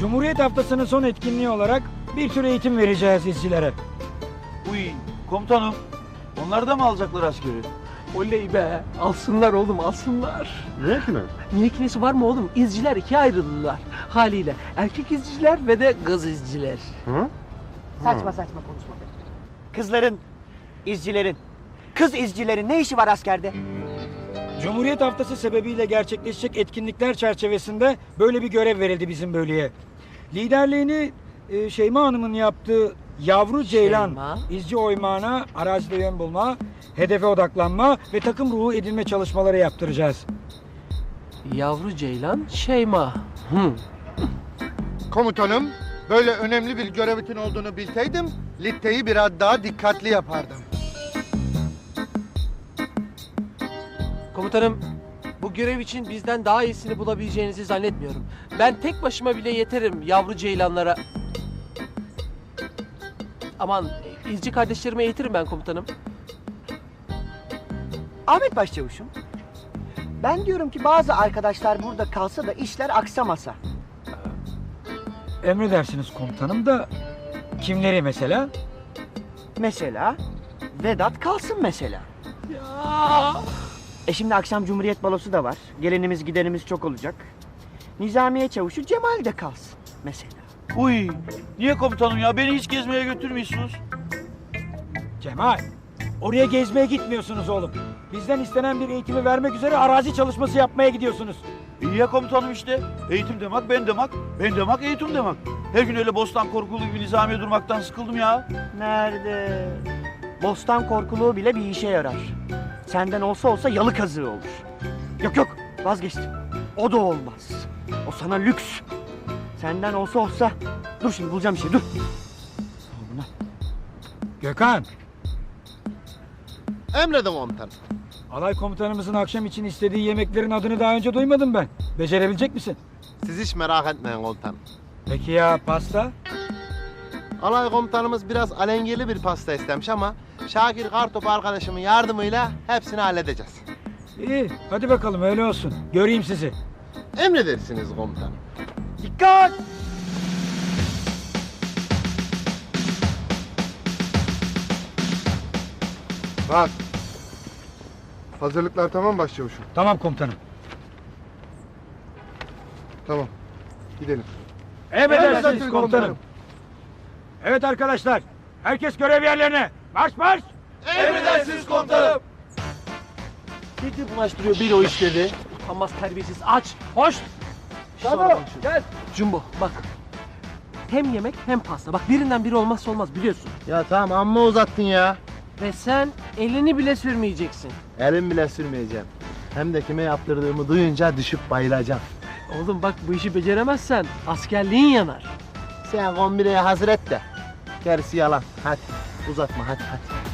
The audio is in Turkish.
Cumhuriyet Haftası'nın son etkinliği olarak bir tür eğitim vereceğiz izcilere. Uy komutanım. Onlar da mı alacaklar askeri? Oley be. Alsınlar oğlum alsınlar. Ne mi? Niye kinesi var mı oğlum? İzciler ikiye ayrıldılar. Haliyle. Erkek izciler ve de kız izciler. Hı? Saçma saçma konuşma. Kızların, izcilerin, kız izcilerin ne işi var askerde? Cumhuriyet Haftası sebebiyle gerçekleşecek etkinlikler çerçevesinde böyle bir görev verildi bizim bölüye. Liderliğini e, Şeyma Hanım'ın yaptığı yavru ceylan Şeyma. izci oymağına arazide yön bulma, hedefe odaklanma ve takım ruhu edinme çalışmaları yaptıracağız. Yavru ceylan Şeyma. Hı. Komutanım, böyle önemli bir görevin olduğunu bilseydim, litteyi biraz daha dikkatli yapardım. Komutanım bu görev için bizden daha iyisini bulabileceğinizi zannetmiyorum. Ben tek başıma bile yeterim yavru ceylanlara. Aman izci kardeşlerimi eğitirim ben komutanım. Ahmet Başçavuş'um, ben diyorum ki bazı arkadaşlar burada kalsa da işler aksamasa. Emredersiniz komutanım da kimleri mesela? Mesela Vedat kalsın mesela. Ya. E şimdi akşam Cumhuriyet Balosu da var. Gelenimiz gidenimiz çok olacak. Nizamiye Çavuşu Cemal de kalsın mesela. Uy niye komutanım ya? Beni hiç gezmeye götürmüyorsunuz. Cemal, oraya gezmeye gitmiyorsunuz oğlum. Bizden istenen bir eğitimi vermek üzere arazi çalışması yapmaya gidiyorsunuz. İyi ya komutanım işte. Eğitim demek, ben demek. Ben demek, eğitim demek. Her gün öyle bostan korkulu gibi nizamiye durmaktan sıkıldım ya. Nerede? Bostan korkuluğu bile bir işe yarar. Senden olsa olsa yalı kazığı olur. Yok yok vazgeçtim. O da olmaz. O sana lüks. Senden olsa olsa... Dur şimdi bulacağım bir şey dur. Buna. Gökhan, Emredin komutanım. alay komutanımızın akşam için istediği yemeklerin adını daha önce duymadım ben. Becerebilecek misin? Siz hiç merak etmeyin komutanım. Peki ya pasta? Alay komutanımız biraz alengili bir pasta istemiş ama Şakir Kartop arkadaşımın yardımıyla hepsini halledeceğiz. İyi, hadi bakalım öyle olsun. Göreyim sizi. Emredersiniz komutanım. Dikkat! Bak. Hazırlıklar tamam başçavuşum. Tamam komutanım. Tamam. Gidelim. Emredersiniz komutanım. Evet arkadaşlar, herkes görev yerlerine. Marş marş! Emredersiniz komutanım. Nedir bulaştırıyor bir o işleri? Utanmaz terbiyesiz aç. Hoş. Şado, gel. Jumbo bak. Hem yemek hem pasta. Bak birinden biri olmazsa olmaz biliyorsun. Ya tamam amma uzattın ya. Ve sen elini bile sürmeyeceksin. Elim bile sürmeyeceğim. Hem de kime yaptırdığımı duyunca düşüp bayılacağım. Oğlum bak bu işi beceremezsen askerliğin yanar. Sen kombineye hazır et de. Gerisi yalan. Hadi uzatma hadi hadi.